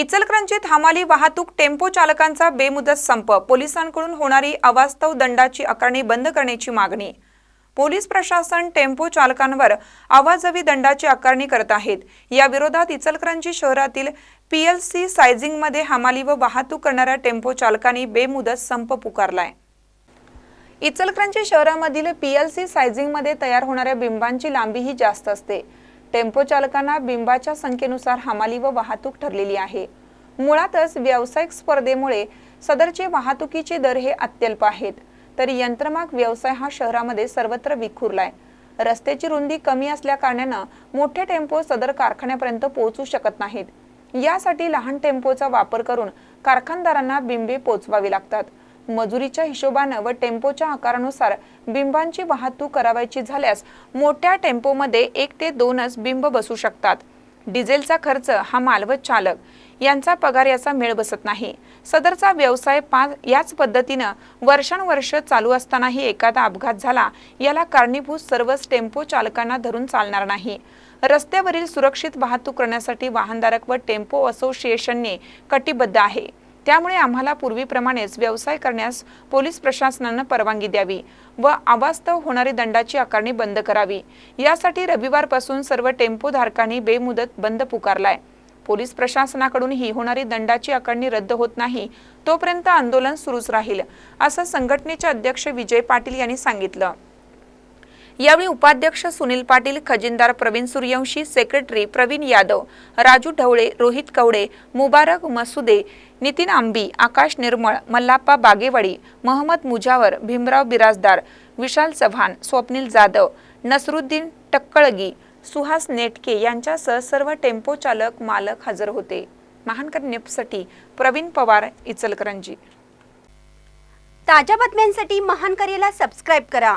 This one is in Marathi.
इचलकरंजीत हमाली वाहतूक टेम्पो चालकांचा बेमुदत संप. पोलिसांकडून होणारी अवास्तव दंडाची आकारणी बंद करण्याची मागणी. पोलीस प्रशासन टेम्पो चालकांवर आवाजवी दंडाची आकारणी करत आहेत. या विरोधात इचलकरंजी शहरातील पीएलसी सायझिंगमध्ये हमाली व वाहतूक करणाऱ्या टेम्पो चालकांनी बेमुदत संप पुकारलाय. इचलकरंजी शहरामधील पीएलसी सायझिंगमध्ये तयार होणाऱ्या बिंबांची लांबीही जास्त असते. टेम्पो चालकांना बिंबाच्या संख्येनुसार हमाली व वाहतूक ठरलेली आहे. मुळातच व्यावसायिक स्पर्धेमुळे सदरचे वाहतुकीचे दर हे अत्यल्प आहेत. तर यंत्रमाग व्यवसाय हा शहरामध्ये सर्वत्र विखुरलाय. रस्त्याची रुंदी कमी असल्या कारणानं मोठे टेम्पो सदर कारखान्यापर्यंत पोहोचू शकत नाहीत. यासाठी लहान टेम्पोचा वापर करून कारखानदारांना बिंबे पोचवावी लागतात. मजुरीच्या हिशोबानं व टेम्पोच्या आकारानुसार बिंबांची वाहतूक करावायची झाल्यास मोठ्या टेम्पोमध्ये एक ते दोनच बिंब बसू शकतात. डिझेलचा खर्च हा माल व चालक यांचा पगार याचा मेळ बसत नाही. सदरचा व्यवसाय पाच याच पद्धतीनं वर्षानुवर्ष चालू असतानाही एखादा अपघात झाला याला कारणीभूत सर्वच टेम्पो चालकांना धरून चालणार नाही. रस्त्यावरील सुरक्षित वाहतूक करण्यासाठी वाहनधारक व टेम्पो असोसिएशनने कटिबद्ध आहे. त्यामुळे आम्हाला पूर्वीप्रमाणेच व्यवसाय करण्यास पोलीस प्रशासनानं परवानगी द्यावी व अवास्तव होणारी दंडाची आकारणी बंद करावी. यासाठी रविवारपासून सर्व टेम्पो धारकांनी बेमुदत बंद पुकारलाय. पोलीस प्रशासनाकडून ही होणारी दंडाची आकारणी रद्द होत नाही तोपर्यंत आंदोलन सुरूच राहील असं संघटनेचे अध्यक्ष विजय पाटील यांनी सांगितलं. यावेळी उपाध्यक्ष सुनील पाटील खजिनदार प्रवीण सूर्यवंशी सेक्रेटरी प्रवीण यादव राजू ढवळे रोहित कवडे मुबारक मसुदे नितीन आंबी आकाश निर्मळ मल्लाप्पा बागेवाडी महम्मद मुजावर भीमराव बिराजदार विशाल चव्हाण स्वप्नील जाधव नसरुद्दीन टक्कळगी सुहास नेटके यांच्यासह सर्व टेम्पो चालक मालक हजर होते. महानकर न्यूजसाठी प्रवीण पवार इचलकरंजी. ताज्या बातम्यांसाठी महानकरेला सबस्क्राईब करा.